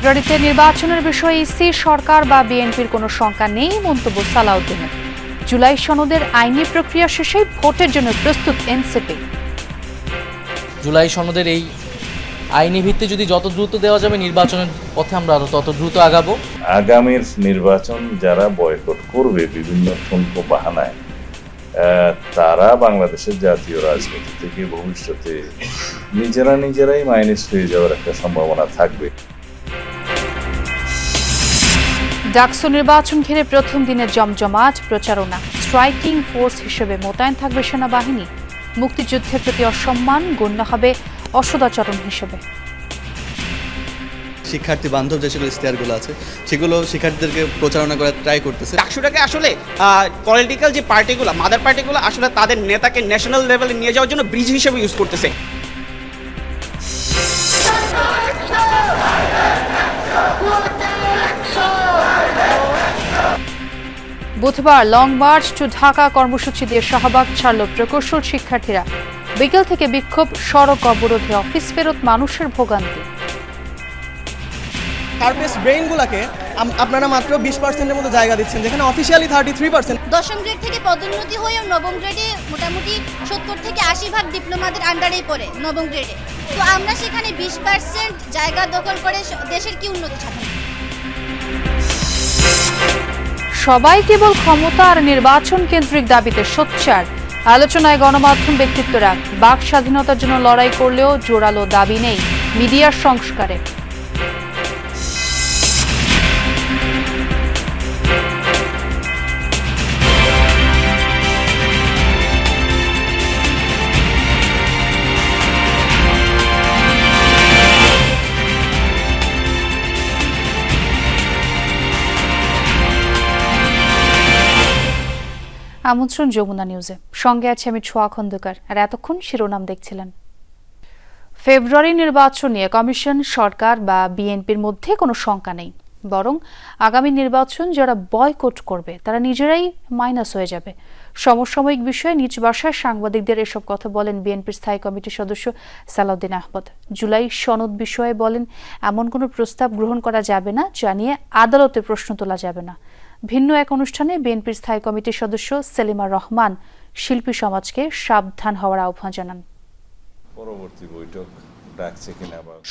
ফেব্রুয়ারিতে নির্বাচনের বিষয়ে ইসি সরকার বা বিএনপির কোনো শঙ্কা নেই মন্তব্য সালাউদ্দিনের। জুলাই সনদের আইনি প্রক্রিয়া শেষে ভোটের জন্য প্রস্তুত এনসিপি। জুলাই সনদের এই আইনি ভিত্তি যদি যত দ্রুত দেওয়া যাবে নির্বাচনের পথে আমরা আরও তত দ্রুত আগাবো। আগামীর নির্বাচন যারা বয়কট করবে বিভিন্ন ঠুনকো বাহানায় আহ, তারা বাংলাদেশের জাতীয় রাজনীতি থেকে ভবিষ্যতে নিজেরা নিজেরাই মাইনাস হয়ে যাওয়ার একটা সম্ভাবনা থাকবে। ডাকসু নির্বাচন ঘিরে প্রথম দিনের জমজমাট প্রচারণা স্ট্রাইকিং ফোর্স হিসেবে মোতায়েন থাকবে সেনাবাহিনী মুক্তিযুদ্ধের প্রতি অসম্মান গণ্য হবে অসদাচরণ হিসেবে শিক্ষার্থী বান্ধব যে সকল ইশতেহারগুলো আছে সেগুলো শিক্ষার্থীদেরকে প্রচারণা করার ট্রাই করতেছে ডাকসুটাকে আসলে পলিটিক্যাল যে পার্টিগুলো মাদার পার্টিগুলো আসলে তাদের নেতাকে ন্যাশনাল লেভেলে নিয়ে যাওয়ার জন্য ব্রিজ হিসেবে ইউজ করতেছে বুধবার লং মার্চ টু ঢাকা কর্মসূচি দিয়ে শাহবাগ ছাড়ল প্রকৌশল শিক্ষার্থীরা। বিকেল থেকে বিক্ষোভ সড়ক অবরোধে অফিস ফেরত মানুষের ভোগান্তি। সার্ভিস ব্রেইনগুলোকে আপনারা মাত্র বিশ পার্সেন্টের মতো জায়গা দিচ্ছেন যেখানে অফিসিয়ালি থার্টি থ্রি পার্সেন্ট দশম গ্রেড থেকে পদোন্নতি হয়েও নবম গ্রেডে মোটামুটি সত্তর থেকে আশি ভাগ ডিপ্লোমাদের আন্ডারেই পড়ে নবম গ্রেডে তো আমরা সেখানে বিশ পার্সেন্ট জায়গা দখল করে দেশের কি উন্নতি সাধন সবাই কেবল ক্ষমতা আর নির্বাচন কেন্দ্রিক দাবিতে সোচ্চার। আলোচনায় গণমাধ্যম ব্যক্তিত্বরা বাক স্বাধীনতার জন্য লড়াই করলেও জোরালো দাবি নেই মিডিয়ার সংস্কারে। আমন্ত্রণ যমুনা নিউজে। সঙ্গে আছে আমি ছোয়া খন্দকার। আর এতক্ষণ শিরোনাম দেখছিলেন। ফেব্রুয়ারি নির্বাচন নিয়ে কমিশন, সরকার বা বিএনপির মধ্যে কোনো শঙ্কা নেই। বরং আগামী নির্বাচন যারা বয়কট করবে, তারা নিজেরাই মাইনাস হয়ে যাবে। সমসাময়িক বিষয়ে নিজ বাসায় সাংবাদিকদের এসব কথা বলেন বিএনপির স্থায়ী কমিটির সদস্য সালাউদ্দিন আহমদ। জুলাই সনদ বিষয়ে বলেন, এমন কোনো প্রস্তাব গ্রহণ করা যাবে না যা নিয়ে আদালতে প্রশ্ন তোলা যাবে না। ভিন্ন এক অনুষ্ঠানে বিএনপির স্থায়ী কমিটির সদস্য সেলিমা রহমান শিল্পী সমাজকে সাবধান হওয়ার আহ্বান জানান। পরবর্তী বৈঠক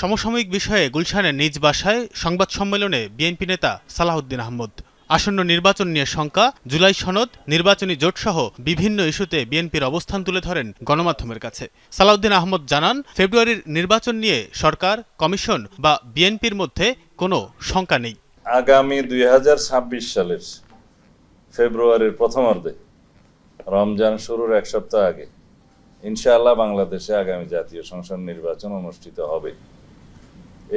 সমসাময়িক বিষয়ে গুলশানের নিজ বাসায় সংবাদ সম্মেলনে বিএনপি নেতা সালাহউদ্দিন আহমদ। আসন্ন নির্বাচন নিয়ে শঙ্কা জুলাই সনদ নির্বাচনী জোটসহ বিভিন্ন ইস্যুতে বিএনপির অবস্থান তুলে ধরেন গণমাধ্যমের কাছে। সালাউদ্দিন আহমদ জানান ফেব্রুয়ারির নির্বাচন নিয়ে সরকার কমিশন বা বিএনপির মধ্যে কোনো শঙ্কা নেই। আগামী দুই হাজার ছাব্বিশ সালের ফেব্রুয়ারির প্রথমার্ধে, রমজান শুরুর এক সপ্তাহ আগে, ইনশাআল্লাহ বাংলাদেশে আগামী জাতীয় সংসদ নির্বাচন অনুষ্ঠিত হবে।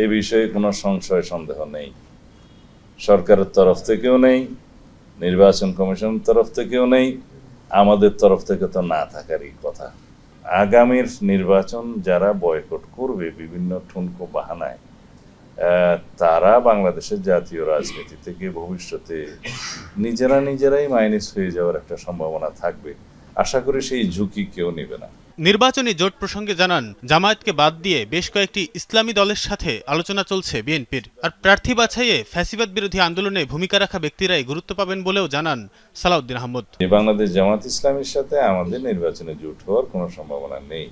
এই বিষয়ে কোনো সংশয়, সন্দেহ নেই। সরকারের তরফ থেকেও নেই, নির্বাচন কমিশনের তরফ থেকেও নেই, আমাদের তরফ থেকে তো না থাকারই কথা। আগামীর নির্বাচন যারা বয়কট করবে বিভিন্ন ঠুনকো বাহানায় তারা বাংলাদেশের জাতীয় রাজনীতি থেকে ভবিষ্যতে নিজেরা নিজেরাই মাইনাস হয়ে যাওয়ার একটা সম্ভাবনা থাকবে। আশা করি সেই ঝুঁকি কেউ নেবে না। নির্বাচনী জোট প্রসঙ্গে জানান জামায়াতকে বাদ দিয়ে বেশ কয়েকটি ইসলামী দলের সাথে আলোচনা চলছে বিএনপির। আর প্রার্থী বাছাইয়ে ফ্যাসিবাদ বিরোধী আন্দোলনে ভূমিকা রাখা ব্যক্তিরাই গুরুত্ব পাবেন বলেও জানান সালাউদ্দিন আহমদ। বাংলাদেশ জামাত ইসলামের সাথে আমাদের নির্বাচনে জোট হওয়ার কোনো সম্ভাবনা নেই।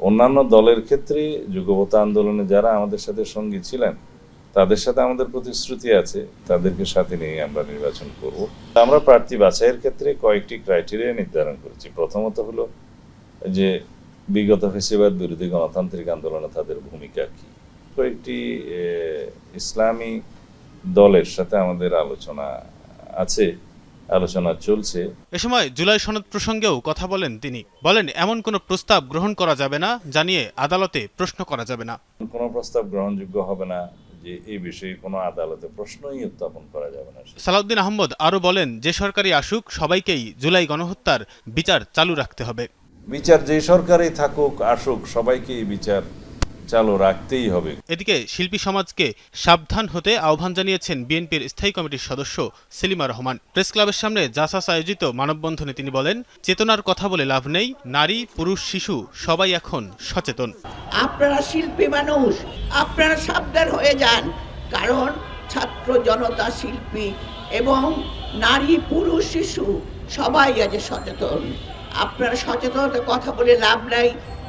অন্যান্য দলের ক্ষেত্রে যুগপতা আন্দোলনে যারা আমাদের সাথে সঙ্গী ছিলেন, তাদের সাথে আমাদের প্রতিশ্রুতি আছে, তাদেরকে সাথে নিয়ে আমরা নির্বাচন করব। আমরা প্রার্থী বাছাইয়ের ক্ষেত্রে কয়েকটি ক্রাইটেরিয়া নির্ধারণ করেছি। প্রথমত হলো যে বিগত ফেসিবাদ বিরোধী গণতান্ত্রিক আন্দোলনে তাদের ভূমিকা কি? কয়েকটি ইসলামী দলের সাথে আমাদের আলোচনা আছে। আলোচনা চলছে। এ সময় জুলাই সনদ প্রসঙ্গেও কথা বলেন তিনি। বলেন এমন কোনো প্রস্তাব গ্রহণ করা যাবে না জানিয়ে আদালতে প্রশ্ন করা যাবে না। কোনো প্রস্তাব গ্রহণযোগ্য হবে না যে এই বিষয়ে কোনো আদালতে প্রশ্নই উত্থাপন করা যাবে না। সালাউদ্দিন আহমদ আরও বলেন যে সরকারি আসুক সবাইকেই জুলাই গণহত্যার বিচার চালু রাখতে হবে। বিচার যে সরকারই থাকুক আসুক সবাইকেই বিচার চালু রাখতেই হবে। এদিকে শিল্পী সমাজকে সাবধান হতে আহ্বান জানিয়েছেন বিএনপির স্থায়ী কমিটির সদস্য সেলিমা রহমান। প্রেস ক্লাবের সামনে জাসাস আয়োজিত মানববন্ধনে তিনি বলেন চেতনার কথা বলে লাভ নেই নারী পুরুষ শিশু সবাই এখন সচেতন। আপনারা শিল্পী মানুষ আপনারা সাবধান হয়ে যান কারণ ছাত্র জনতা শিল্পী এবং নারী পুরুষ শিশু সবাই আজ সচেতন। আপনারা সচেতনতার কথা বলে লাভ নাই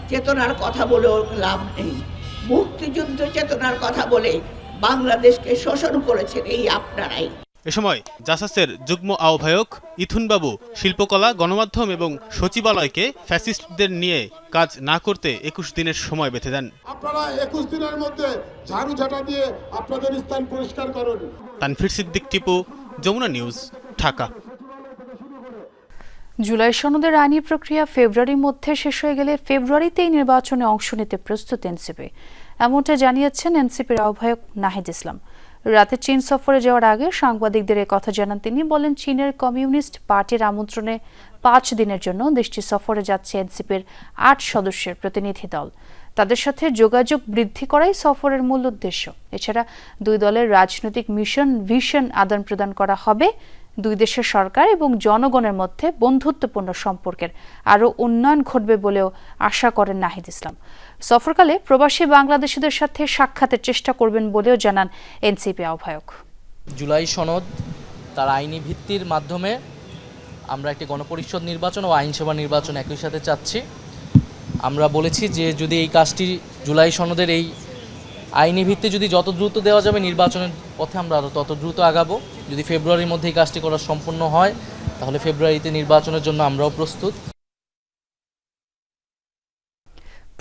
চেতনার কথা বলেও লাভ নেই। মুক্তিযুদ্ধ চেতনার কথা বলে বাংলাদেশকে শোষণ করেছেন এই আপনারাই। এ সময় জাসাসের যুগ্ম আহ্বায়ক ইথুনবাবু শিল্পকলা গণমাধ্যম এবং সচিবালয়কে ফ্যাসিস্টদের নিয়ে কাজ না করতে একুশ দিনের সময় বেঁধে দেন। আপনারা একুশ দিনের মধ্যে ঝাড়ু ঝাঁটা দিয়ে আপনাদের স্থান পরিষ্কার করুন। তানফির সিদ্দিক টিপু যমুনা নিউজ ঢাকা। জুলাই সনদের আইনি প্রক্রিয়া ফেব্রুয়ারির মধ্যে শেষ হয়ে গেলে ফেব্রুয়ারিতেই নির্বাচনে অংশ নিতে প্রস্তুত এনসিপি। এমনটা জানিয়েছেন এনসিপির আহ্বায়ক নাহিদ ইসলাম। রাতে চীন সফরে যাওয়ার আগে সাংবাদিকদের কথা জানান তিনি, বলেন, চীনের কমিউনিস্ট পার্টির আমন্ত্রণে পাঁচ দিনের জন্য দেশটি সফরে যাচ্ছে এনসিপির আট সদস্যের প্রতিনিধি দল। তাদের সাথে যোগাযোগ বৃদ্ধি করাই সফরের মূল উদ্দেশ্য। এছাড়া দুই দলের রাজনৈতিক মিশন, ভিশন আদান প্রদান করা হবে। দুই দেশের সরকার এবং জনগণের মধ্যে বন্ধুত্বপূর্ণ সম্পর্কের আরও উন্নয়ন ঘটবে বলেও আশা করেন নাহিদ ইসলাম। সফরকালে প্রবাসী বাংলাদেশিদের সাথে সাক্ষাতের চেষ্টা করবেন বলেও জানান এনসিপি আহ্বায়ক। জুলাই সনদ তার আইনি ভিত্তির মাধ্যমে আমরা একটি গণপরিষদ নির্বাচন ও আইনসভা নির্বাচন একই সাথে চাচ্ছি। আমরা বলেছি যে যদি এই কাজটি জুলাই সনদের এই আইনি ভিত্তি যদি যত দ্রুত দেওয়া যাবে, নির্বাচনের পথে আমরা তত দ্রুত আগাবো। যদি ফেব্রুয়ারির মধ্যে এই কাজটি করা সম্পূর্ণ হয়, তাহলে ফেব্রুয়ারিতে নির্বাচনের জন্য আমরাও প্রস্তুত।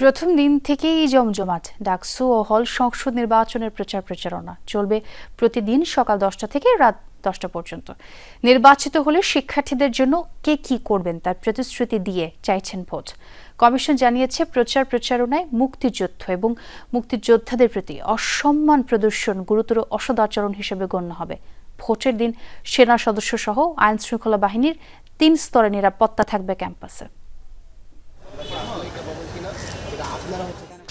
প্রথম দিন থেকেই জমজমাট, ডাকসু ও হল সংসদ নির্বাচনের প্রচার প্রচারণা চলবে প্রতিদিন সকাল দশটা থেকে রাত দশটা পর্যন্ত। নির্বাচিত হলে শিক্ষার্থীদের জন্য কে কি করবেন তার প্রতিশ্রুতি দিয়ে চাইছেন ভোট। কমিশন জানিয়েছে, প্রচার প্রচারণায় মুক্তিযুদ্ধ এবং মুক্তিযোদ্ধাদের প্রতি অসম্মান প্রদর্শন গুরুতর অসদাচরণ হিসেবে গণ্য হবে। ভোটের দিন সেনা সদস্য সহ আইন শৃঙ্খলা বাহিনীর তিন স্তরে নিরাপত্তা থাকবে ক্যাম্পাসে।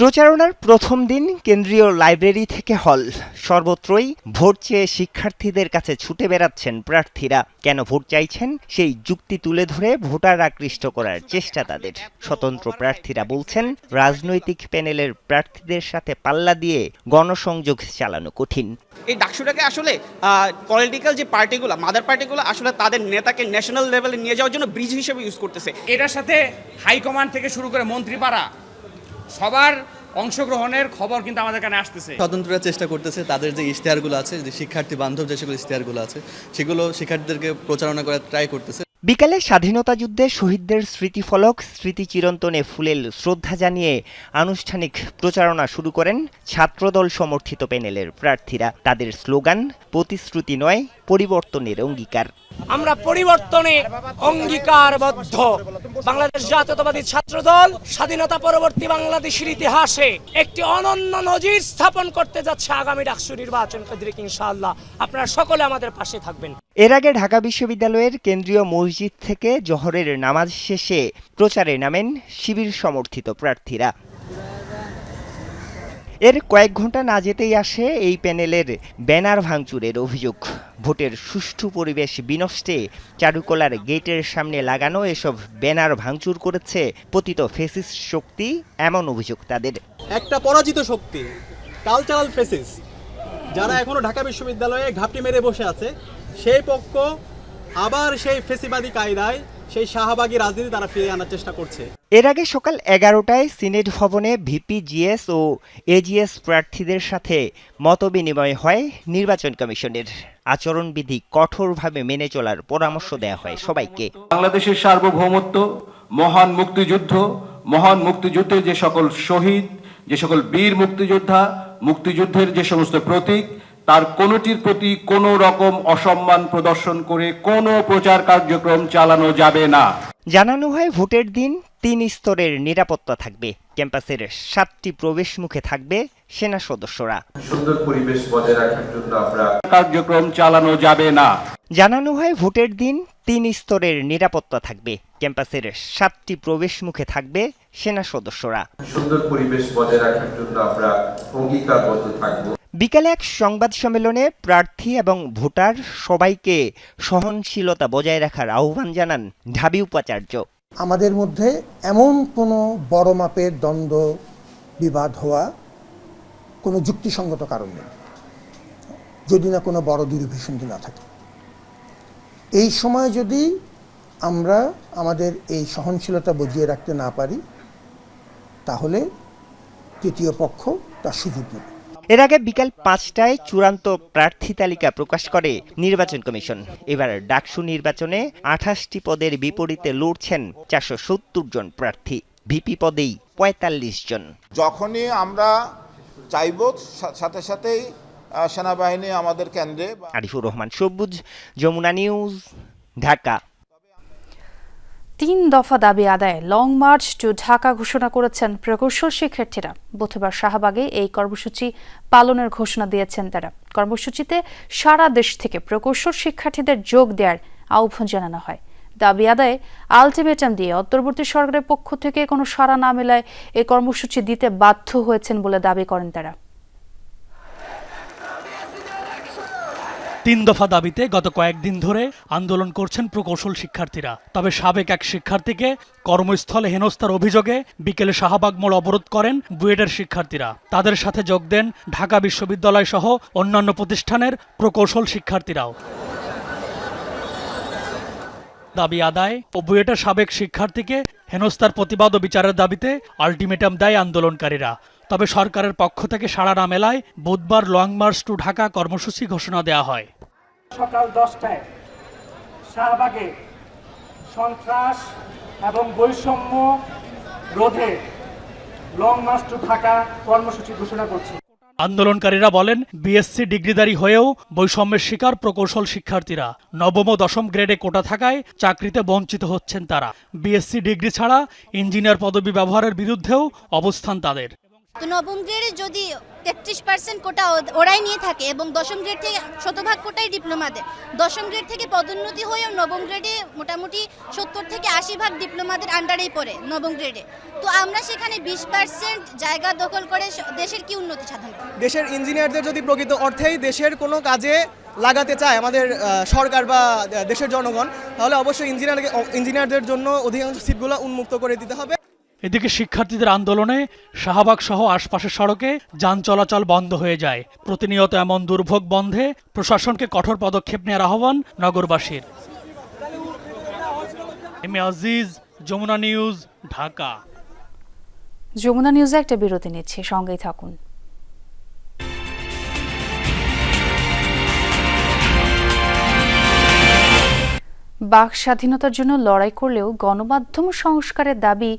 প্রচারণার প্রথম দিন কেন্দ্রীয় লাইব্রেরি থেকে হল। সর্বত্রই ভোট চেয়ে শিক্ষার্থীদের কাছে ছুটে বেড়াচ্ছেন প্রার্থীরা। কেন ভোট চাইছেন? সেই যুক্তি তুলে ধরে ভোটার আকৃষ্ট করার চেষ্টা তাদের। স্বতন্ত্র প্রার্থীরা বলছেন রাজনৈতিক প্যানেলের প্রার্থীদের সাথে পাল্লা দিয়ে গণসংযোগ চালানো কঠিন। এই ডাকসুটাকে আসলে পলিটিক্যাল যে পার্টিগুলো মাদার পার্টিগুলো আসলে তাদের নেতাকে ন্যাশনাল লেভেলে নিয়ে যাওয়ার জন্য ব্রিজ হিসেবে ইউজ করতেছে। এটার সাথে হাইকমান্ড থেকে শুরু করে মন্ত্রীপাড়া সবার অংশগ্রহণের খবর কিন্তু আমাদের কানে আসতেছে। স্বতন্ত্ররা চেষ্টা করতেছে তাদের যে ইশতেহারগুলো আছে যে শিক্ষার্থী বান্ধব যে সকল ইশতেহারগুলো আছে সেগুলো শিক্ষার্থীদেরকে প্রচারণা করার ট্রাই করতেছে। বিকালে স্বাধীনতা যুদ্ধে শহীদদের স্মৃতিফলক স্মৃতি চিরন্তনে ফুলেল শ্রদ্ধা জানিয়ে আনুষ্ঠানিক প্রচারণা শুরু করেন ছাত্রদল সমর্থিত প্যানেলের প্রার্থীরা। তাদের স্লোগান প্রতিশ্রুতি নয় পরিবর্তনের অঙ্গীকার। আমরা পরিবর্তনে অঙ্গীকারবদ্ধ। বাংলাদেশ জাতীয়তাবাদী ছাত্রদল স্বাধীনতা পরবর্তী বাংলাদেশের ইতিহাসে একটি অনন্য নজির স্থাপন করতে যাচ্ছে আগামী ডাকসু নির্বাচন কেন্দ্রিক ইনশাআল্লাহ। আপনারা সকলে আমাদের পাশে থাকবেন। এর আগে ঢাকা বিশ্ববিদ্যালয়ের কেন্দ্রীয় মসজিদ থেকে জহরের নামাজ শেষে প্রচারে নামেন শিবির সমর্থিত প্রার্থীরা। এর কয়েক ঘণ্টা না যেতেই আসে এই প্যানেলের ব্যানার ভাঙচুরের অভিযোগ। ভোটের সুষ্ঠু পরিবেশ বিনষ্টে চারুকলার গেটের সামনে লাগানো এসব ব্যানার ভাঙচুর করেছে পতিত ফেসিস শক্তি এমন অভিযোগ তাদের। একটা পরাজিত শক্তি কালচারাল ফেসিস যারা এখনও ঢাকা বিশ্ববিদ্যালয়ে ঘাপটি মেরে বসে আছে সেই পক্ষ আবার সেই ফেসিবাদী কায়দায় সেই শাহবাগী রাজনীতি তারা ফিরে আনার চেষ্টা করছে। এর আগে সকাল এগারোটায় সিনেট ভবনে ভিপি জিএস ও এজিএস প্রার্থীদের সাথে মতবিনিময় হয় নির্বাচন কমিশনের। আচরণবিধি কঠোরভাবে মেনে চলার পরামর্শ দেওয়া হয় সবাইকে। বাংলাদেশের সার্বভৌমত্ব মহান মুক্তিযুদ্ধ মহান মুক্তিযুদ্ধের যে সকল শহীদ যে সকল বীর মুক্তিযোদ্ধা মুক্তিযুদ্ধের যে সমস্ত প্রতীক তার কোনোটির প্রতি কোনো রকম অসম্মান প্রদর্শন করে কোনো প্রচার কার্যক্রম চালানো যাবে না। জানানো হয় ভোটের দিন তিন স্তরের নিরাপত্তা থাকবে। ক্যাম্পাসের সাতটি প্রবেশ মুখে থাকবে সেনা সদস্যরা। সুন্দর পরিবেশ বজায় রাখার জন্য আমরা কার্যক্রম চালানো যাবে না। জানানো হয় ভোটের দিন তিন স্তরের নিরাপত্তা থাকবে। ক্যাম্পাসের সাতটি প্রবেশ মুখে থাকবে সেনা সদস্যরা। সুন্দর পরিবেশ বজায় রাখার জন্য আমরা অঙ্গীকারবদ্ধ থাকব। বিকালে এক সংবাদ সম্মেলনে প্রার্থী এবং ভোটার সবাইকে সহনশীলতা বজায় রাখার আহ্বান জানান ঢাবি উপাচার্য। আমাদের মধ্যে এমন কোনো বড় মাপের দ্বন্দ্ব বিবাদ হওয়া কোনো যুক্তিসঙ্গত কারণ নেই। যদি না কোনো বড় দূরভিসন্ধি না থাকে। এই সময় যদি আমরা আমাদের এই সহনশীলতা বজিয়ে রাখতে না পারি তাহলে তৃতীয় পক্ষ তার সুযোগ নেবে। এর আগে বিকাল পাঁচটায় চূড়ান্ত প্রার্থী তালিকা প্রকাশ করে নির্বাচন কমিশন। এবার ডাকসু নির্বাচনে আঠাশটি পদের বিপরীতে লড়ছেন চারশো সত্তর জন প্রার্থী। ভিপি পদেই পঁয়তাল্লিশ জন। যখনই আমরা চাইব সাথে সাথেই সেনাবাহিনী আমাদের কেন্দ্রে আরিফুর রহমান সবুজ যমুনা নিউজ ঢাকা। তিন দফা দাবি আদায়ে লং মার্চ টু ঢাকা ঘোষণা করেছেন প্রকৌশল শিক্ষার্থীরা। বুধবার শাহবাগে এই কর্মসূচি পালনের ঘোষণা দিয়েছেন তারা। কর্মসূচিতে সারা দেশ থেকে প্রকৌশল শিক্ষার্থীদের যোগ দেওয়ার আহ্বান জানানো হয়। দাবি আদায়ে আলটিমেটাম দিয়ে অন্তর্বর্তী সরকারের পক্ষ থেকে কোনো সাড়া না মেলায় এই কর্মসূচি দিতে বাধ্য হয়েছেন বলে দাবি করেন তারা। তিন দফা দাবিতে গত কয়েকদিন ধরে আন্দোলন করছেন প্রকৌশল শিক্ষার্থীরা। তবে সাবেক এক শিক্ষার্থীকে কর্মস্থলে হেনস্থার অভিযোগে বিকেলে শাহবাগ মোড় অবরোধ করেন বুয়েটের শিক্ষার্থীরা। তাদের সাথে যোগ দেন ঢাকা বিশ্ববিদ্যালয় সহ অন্যান্য প্রতিষ্ঠানের প্রকৌশল শিক্ষার্থীরাও। দাবি আদায় ও বুয়েটের সাবেক শিক্ষার্থীকে হেনস্থার প্রতিবাদ ও বিচারের দাবিতে আলটিমেটাম দেয় আন্দোলনকারীরা। তবে সরকারের পক্ষ থেকে সাড়া না মেলায় বুধবার লং মার্চ টু ঢাকা কর্মসূচি ঘোষণা দেওয়া হয়। সকাল দশটায় শাহবাগে সন্ত্রাস এবং বৈষম্য রোধে লং মার্চ টু ঢাকা কর্মসূচি ঘোষণা করছি। আন্দোলনকারীরা বলেন, বিএসসি ডিগ্রিধারী হয়েও বৈষম্যের শিকার প্রকৌশল শিক্ষার্থীরা। নবম ও দশম গ্রেডে কোটা থাকায় চাকরিতে বঞ্চিত হচ্ছেন তারা। বিএসসি ডিগ্রি ছাড়া ইঞ্জিনিয়ার পদবি ব্যবহারের বিরুদ্ধেও অবস্থান তাদের। নবম গ্রেডে যদি তেত্রিশ পার্সেন্ট কোটা ওরাই নিয়ে থাকে এবং দশম গ্রেড থেকে শতভাগ কোটাই ডিপ্লোমাদের দশম গ্রেড থেকে পদোন্নতি হয়েও নবম গ্রেডে মোটামুটি সত্তর থেকে আশি ভাগ ডিপ্লোমাদের আন্ডারেই পড়ে নবম গ্রেডে। তো আমরা সেখানে বিশ পার্সেন্ট জায়গা দখল করে দেশের কি উন্নতি সাধন দেশের ইঞ্জিনিয়ারদের যদি প্রকৃত অর্থেই দেশের কোনো কাজে লাগাতে চায় আমাদের সরকার বা দেশের জনগণ, তাহলে অবশ্যই ইঞ্জিনিয়ার ইঞ্জিনিয়ারদের জন্য অধিকাংশ সিটগুলো উন্মুক্ত করে দিতে হবে। এদিকে শিক্ষার্থীদের আন্দোলনে শাহবাগ সহ আশপাশের সড়কে যান চলাচল বন্ধ হয়ে যায়। প্রতিনিয়ত এমন দুর্ভোগ বন্ধে প্রশাসনকে কঠোর পদক্ষেপ নেওয়ার আহ্বান নগরবাসীর। M Aziz, Jamuna news, Dhaka. Jamuna নিউজে একটা বিরতি নিচ্ছে, সঙ্গেই থাকুন। বাক স্বাধীনতার জন্য লড়াই করলেও গণমাধ্যম সংস্কারের দাবি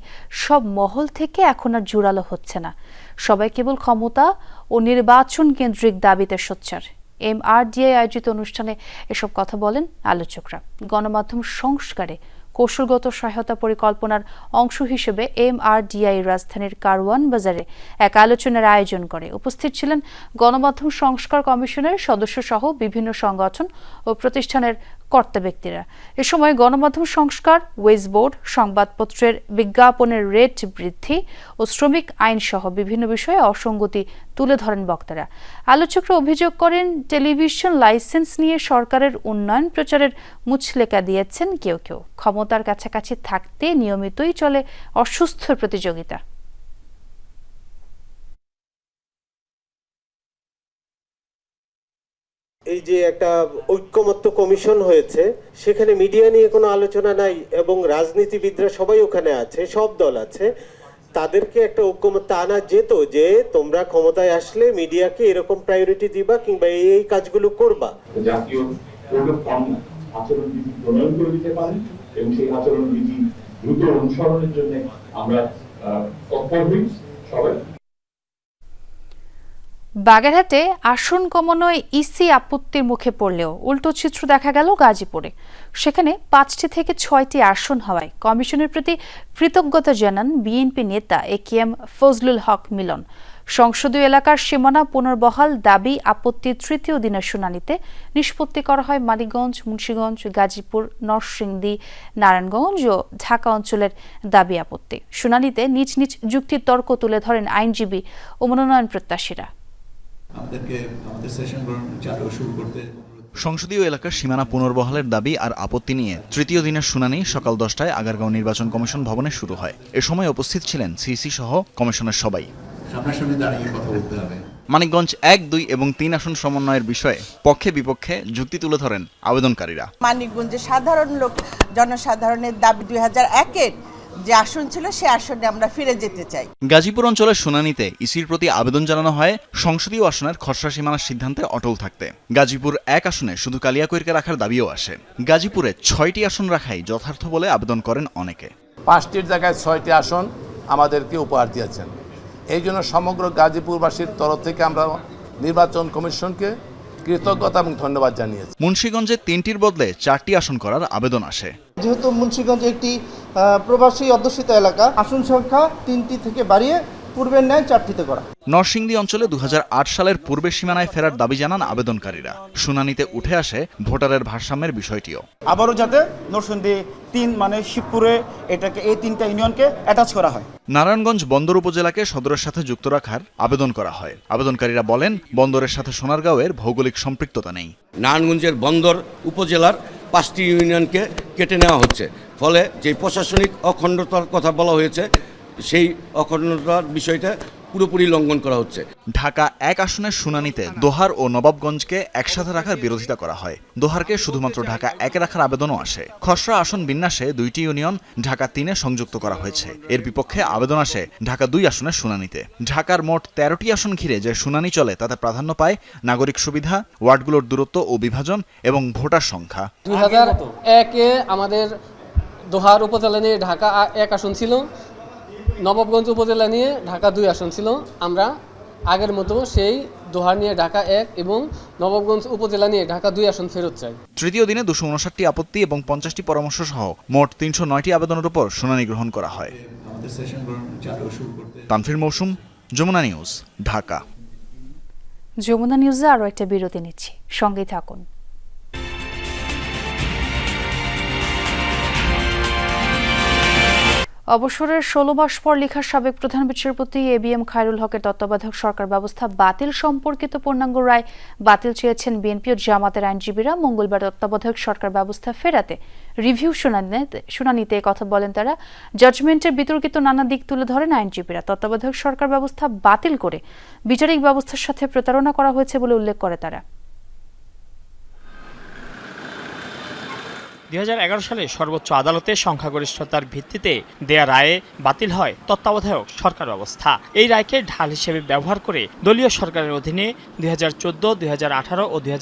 সব মহল থেকে এখন আর জোরালো হচ্ছে না। সবাই কেবল ক্ষমতা ও নির্বাচন কেন্দ্রিক দাবিতে সোচ্চার। এম আর ডিআই আয়োজিত অনুষ্ঠানে এসব কথা বলেন আলোচকরা। গণমাধ্যম সংস্কারে কৌশলগত সহায়তা পরিকল্পনার অংশ হিসেবে এম আর ডিআই রাজধানীর কারওয়ান বাজারে এক আলোচনার আয়োজন করে। উপস্থিত ছিলেন গণমাধ্যম সংস্কার কমিশনের সদস্য সহ বিভিন্ন সংগঠন ও প্রতিষ্ঠানের কর্তা ব্যক্তিরা। এ সময় গণমাধ্যম সংস্কার ওয়েজ বোর্ড সংবাদপত্রের বিজ্ঞাপনের রেট বৃদ্ধি ও শ্রমিক আইন সহ বিভিন্ন বিষয়ে অসঙ্গতি তুলে ধরেন বক্তারা। আলোচকরা অভিযোগ করেন, টেলিভিশন লাইসেন্স নিয়ে সরকারের উন্নয়ন প্রচারের মুচলেকা দিয়েছেন কেউ কেউ। ক্ষমতার কাছাকাছি থাকতে নিয়মিতই চলে অসুস্থ প্রতিযোগিতা। এই যে একটা ঐক্যমত্য কমিশন হয়েছে, সেখানে মিডিয়া নিয়ে কোনো আলোচনা নাই এবং রাজনীতিবিদরা সবাই ওখানে আছে, সব দল আছে, তাদেরকে একটা ঐক্যমত্য আনা যেত যে তোমরা ক্ষমতায় আসলে মিডিয়াকে এরকম প্রায়োরিটি দিবা কিংবা এই এই কাজগুলো করবা। জাতীয় প্রণয়ন করে দিতে এবং সেই দ্রুত অনুসরণের জন্য আমরা তৎপর হই সবাই। বাগেরহাটে আসন কমানোয় ইসি আপত্তির মুখে পড়লেও উল্টো চিত্র দেখা গেল গাজীপুরে। সেখানে পাঁচটি থেকে ছয়টি আসন হওয়ায় কমিশনের প্রতি কৃতজ্ঞতা জানান বিএনপি নেতা এ কে এম ফজলুল হক মিলন। সংসদীয় এলাকার সীমানা পুনর্বহাল দাবি আপত্তির তৃতীয় দিনের শুনানিতে নিষ্পত্তি করা হয় মানিকগঞ্জ, মুন্সীগঞ্জ, গাজীপুর, নরসিংদী, নারায়ণগঞ্জ ও ঢাকা অঞ্চলের দাবি আপত্তি। শুনানিতে নিজ নিজ যুক্তির তর্ক তুলে ধরেন আইনজীবী ও মনোনয়ন প্রত্যাশীরা। আমাদেরকে আমাদের সেশন চালু শুরু করতে সংসদীয় এলাকার সীমানা পুনর্বহালের দাবি আর আপত্তি নিয়ে তৃতীয় দিনের শুনানি সকাল দশটায় আগারগাঁও নির্বাচন কমিশন ভবনে শুরু হয়। এ সময় উপস্থিত ছিলেন সিসি সহ কমিশনের সবাই। সামনাসামনি দাঁড়িয়ে কথা বলতে হবে। মানিকগঞ্জ এক দুই এবং তিন আসন সমন্বয়ের বিষয়ে পক্ষে বিপক্ষে যুক্তি তুলে ধরেন আবেদনকারীরা। মানিকগঞ্জে সাধারণ লোক জনসাধারণের দাবি দুই হাজার একের যে আসন ছিল সে আসনে আমরা ফিরে যেতে চাই। গাজীপুর অঞ্চলের শুনানিতে ইসির প্রতি আবেদন জানানো হয় সংসদীয় আসনের খসড়া সীমানার সিদ্ধান্তে অটল থাকতে। গাজীপুর এক আসনে শুধু কালিয়াকৈরকে রাখার দাবিও আসে। গাজীপুরে ছয়টি আসন রাখাই যথার্থ বলে আবেদন করেন অনেকে। পাঁচটির জায়গায় ছয়টি আসন আমাদেরকে উপহার দিয়েছেন। এই জন্য সমগ্র গাজীপুরবাসীর তরফ থেকে আমরা নির্বাচন কমিশনকে কৃতজ্ঞতা এবং ধন্যবাদ জানিয়েছি। মুন্সীগঞ্জে তিনটির বদলে চারটি আসন করার আবেদন আসে। যেহেতু মুন্সিগঞ্জ একটি প্রবাসী অধ্যুষিত এলাকা আসন সংখ্যা তিনটি থেকে বাড়িয়ে পূর্বের ন্যায় চারটিতে করা। নরসিংদী অঞ্চলে দুহাজার আট সালের পূর্বে সীমানায় ফেরার দাবি জানান আবেদনকারীরা। শুনানিতে উঠে আসে ভোটারের ভারসাম্যের বিষয়টিও। আবারও যাতে নরসিংদী তিন মানে শিবপুরে এটাকে এই তিনটা ইউনিয়নকে অ্যাটাচ করা হয়। নারায়ণগঞ্জ বন্দর উপজেলাকে সদরের সাথে যুক্ত রাখার আবেদন করা হয়। আবেদনকারীরা বলেন বন্দরের সাথে সোনারগাঁওয়ের ভৌগোলিক সম্পৃক্ততা নেই। নারায়ণগঞ্জের বন্দর উপজেলার পাঁচটি ইউনিয়নকে কেটে নেওয়া হচ্ছে। ফলে যে প্রশাসনিক অখণ্ডতার কথা বলা হয়েছে সেই অখণ্ডতার বিষয়টা পুরোপুরি লঙ্ঘন করা হচ্ছে। ঢাকা এক আসনের শুনানিতে দোহার ও নবাবগঞ্জকে একসাথে রাখার বিরোধিতা করা হয়। দোহারকে শুধুমাত্র ঢাকা একে রাখার আবেদনও আসে। খসড়া আসন বিন্যাসে দুইটি ইউনিয়ন ঢাকা তিনে সংযুক্ত করা হয়েছে। এর বিপক্ষে আবেদন আসে ঢাকা দুই আসনের শুনানিতে। ঢাকার মোট তেরোটি আসন ঘিরে যে শুনানি চলে তাতে প্রাধান্য পায় নাগরিক সুবিধা ওয়ার্ডগুলোর দূরত্ব ও বিভাজন এবং ভোটার সংখ্যা। দুই হাজার একে আমাদের দোহার উপজেলা নিয়ে ঢাকা এক আসন ছিল। নবাবগঞ্জ উপজেলা নিয়ে ঢাকা দুই আসন ছিল। আমরা আগের মতো সেই দোহার নিয়ে ঢাকা এক এবং নবাবগঞ্জ উপজেলা নিয়ে ঢাকা দুই আসন ফেরত চাই। তৃতীয় দিনে দুশো উনষাটটি আপত্তি এবং পঞ্চাশটি পরামর্শ সহ মোট তিনশো নয়টি আবেদনের উপর শুনানি গ্রহণ করা হয়। তানফির মৌসুম যমুনা নিউজ ঢাকা। যমুনা নিউজে আরও একটা বিরতি নিচ্ছি। সঙ্গেই থাকুন। অবসরের ষোলো মাস পর লেখা সাবেক প্রধান বিচারপতি এ বি এম খায়রুল হকের তত্ত্বাবধায়ক সরকার ব্যবস্থা বাতিল সম্পর্কিত পূর্ণাঙ্গ রায় বাতিল চেয়েছেন বিএনপি ও জামাতের আইনজীবীরা। মঙ্গলবার তত্ত্বাবধায়ক সরকার ব্যবস্থা ফেরাতে রিভিউ শুনানিতে কথা বলেন তারা। জাজমেন্টের বিতর্কিত নানা দিক তুলে ধরেন আইনজীবীরা। তত্ত্বাবধায়ক সরকার ব্যবস্থা বাতিল করে বিচারিক ব্যবস্থার সাথে প্রতারণা করা হয়েছে বলে উল্লেখ করে তারা। দুই হাজার এগারো সালে সর্বোচ্চ আদালতে সংখ্যাগরিষ্ঠতার ভিত্তিতে দেয়া রায়ে বাতিল হয় তত্ত্বাবধায়ক সরকার ব্যবস্থা এই রায়কে ঢাল হিসেবে ব্যবহার করে দলীয় সরকারের অধীনে দুই হাজার চোদ্দ, দুই ও দুই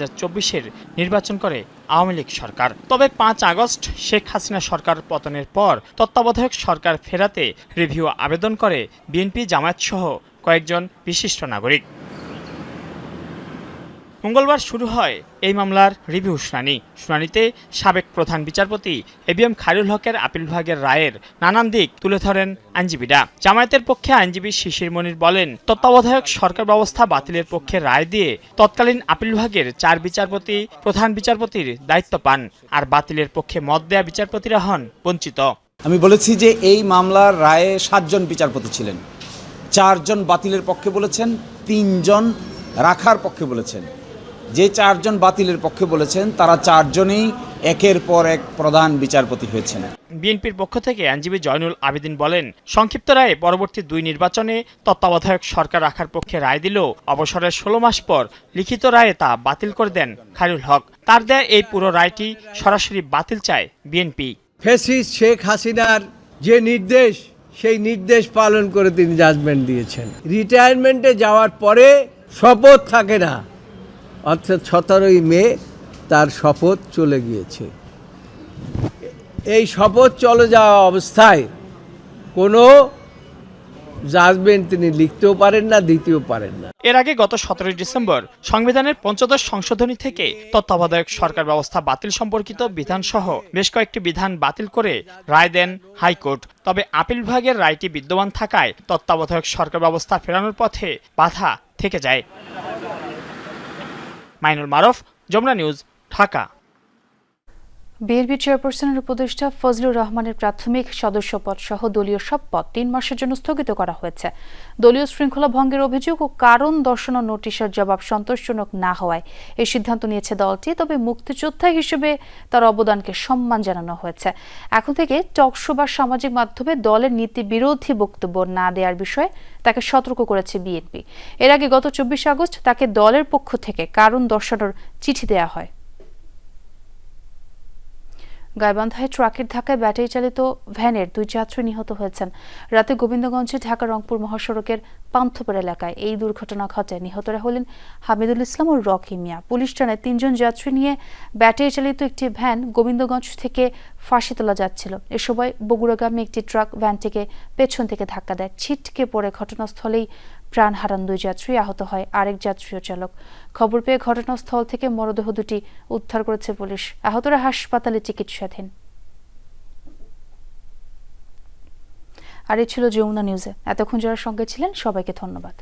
নির্বাচন করে আওয়ামী লীগ সরকার। তবে পাঁচ আগস্ট শেখ হাসিনা সরকার পতনের পর তত্ত্বাবধায়ক সরকার ফেরাতে রিভিউ আবেদন করে বিএনপি জামায়াত সহ কয়েকজন বিশিষ্ট নাগরিক। মঙ্গলবার শুরু হয় এই মামলার রিভিউ শুনানি। শুনানিতে সাবেক প্রধান বিচারপতি এ বি এম হকের আপিল বিভাগের রায়ের নানান দিক তুলে ধরেন আইনজীবীরা। জামায়াতের পক্ষে আইনজীবী শিশির মনির বলেন, তত্ত্বাবধায়ক সরকার ব্যবস্থা বাতিলের পক্ষে রায় দিয়ে তৎকালীন আপিল বিভাগের চার বিচারপতি, প্রধান বিচারপতির দায়িত্ব পান, আর বাতিলের পক্ষে মত দেয়া বিচারপতিরা হন বঞ্চিত। আমি বলেছি যে এই মামলার রায়ে সাতজন বিচারপতি ছিলেন। চারজন বাতিলের পক্ষে বলেছেন, তিনজন রাখার পক্ষে বলেছেন। যে চারজন বাতিলের পক্ষে বলেছেন তারা চারজনেই একের পর এক প্রধান বিচারপতি হয়েছেন। বিএনপির পক্ষ থেকে আইনজীবী জয়নুল আবেদিন বলেন সংক্ষিপ্ত রায়ে পরবর্তী দুই নির্বাচনে তত্ত্বাবধায়ক সরকার রাখার পক্ষে রায় দিলেও অবসরের ষোলো মাস পর লিখিত রায়ে তা বাতিল করে দেন খায়রুল হক। তার দেয়া এই পুরো রায়টি সরাসরি বাতিল চায় বিএনপি। ফেসিস শেখ হাসিনার যে নির্দেশ সেই নির্দেশ পালন করে তিনি জাজমেন্ট দিয়েছেন। রিটায়ারমেন্টে যাওয়ার পরে শপথ থাকে না। অর্থাৎ সতেরোই মে তার শপথ চলে গিয়েছে। এই শপথ চলে যাওয়া অবস্থায় কোনো জাজমেন্ট তিনি লিখতেও পারেন না, দিতেও পারেন না। এর আগে গত সতেরোই ডিসেম্বর সংবিধানের পঞ্চদশ সংশোধনী থেকে তত্ত্বাবধায়ক সরকার ব্যবস্থা বাতিল সম্পর্কিত বিধানসহ বেশ কয়েকটি বিধান বাতিল করে রায় দেন হাইকোর্ট। তবে আপিল বিভাগের রায়টি বিদ্যমান থাকায় তত্ত্বাবধায়ক সরকার ব্যবস্থা ফেরানোর পথে বাধা থেকে যায়। মাইনুল মারফ যমুনা নিউজ ঢাকা। বিএনপি চেয়ারপারসনের উপদেষ্টা ফজলুর রহমানের প্রাথমিক সদস্যপদ সহ দলীয় সব পদ তিন মাসের জন্য স্থগিত করা হয়েছে। দলীয় শৃঙ্খলা ভঙ্গের অভিযোগ ও কারণ দর্শানো নোটিশের জবাব সন্তোষজনক না হওয়ায় এই সিদ্ধান্ত নিয়েছে দলটি, তবে মুক্তিযোদ্ধা হিসেবে তার অবদানকে সম্মান জানানো হয়েছে। এখন থেকে টকশো বা সামাজিক মাধ্যমে দলের নীতি বিরোধী বক্তব্য না দেওয়ার বিষয়ে তাকে সতর্ক করেছে বিএনপি। এর আগে গত চব্বিশে আগস্ট তাকে দলের পক্ষ থেকে কারণ দর্শানোর চিঠি দেওয়া হয়। গাইবান্ধায় ট্রাকের ধাক্কায় ব্যাটারি চালিত ভ্যানের দুই যাত্রী নিহত হয়েছেন। রাতে গোবিন্দগঞ্জে ঢাকা রংপুর মহাসড়কের পান্থপুর এলাকায় এই দুর্ঘটনা ঘটে। নিহতরা হলেন হামিদুল ইসলাম ও রকি মিয়া। পুলিশ জানায়, তিনজন যাত্রী নিয়ে ব্যাটারি চালিত একটি ভ্যান গোবিন্দগঞ্জ থেকে ফাঁসিতলা যাচ্ছিল। এ সময় বগুড়াগামী একটি ট্রাক ভ্যানটিকে পেছন থেকে ধাক্কা দেয়। ছিটকে পড়ে ঘটনাস্থলেই প্রাণ হারান দুই যাত্রী, আহত হয় আরেক যাত্রী ও চালক। খবর পেয়ে ঘটনাস্থল থেকে মরদেহ দুটি উদ্ধার করেছে পুলিশ। আহতরা হাসপাতালে চিকিৎসাধীন। আর এ ছিল যমুনা নিউজে। এতক্ষণ যারা সঙ্গে ছিলেন, সবাইকে ধন্যবাদ।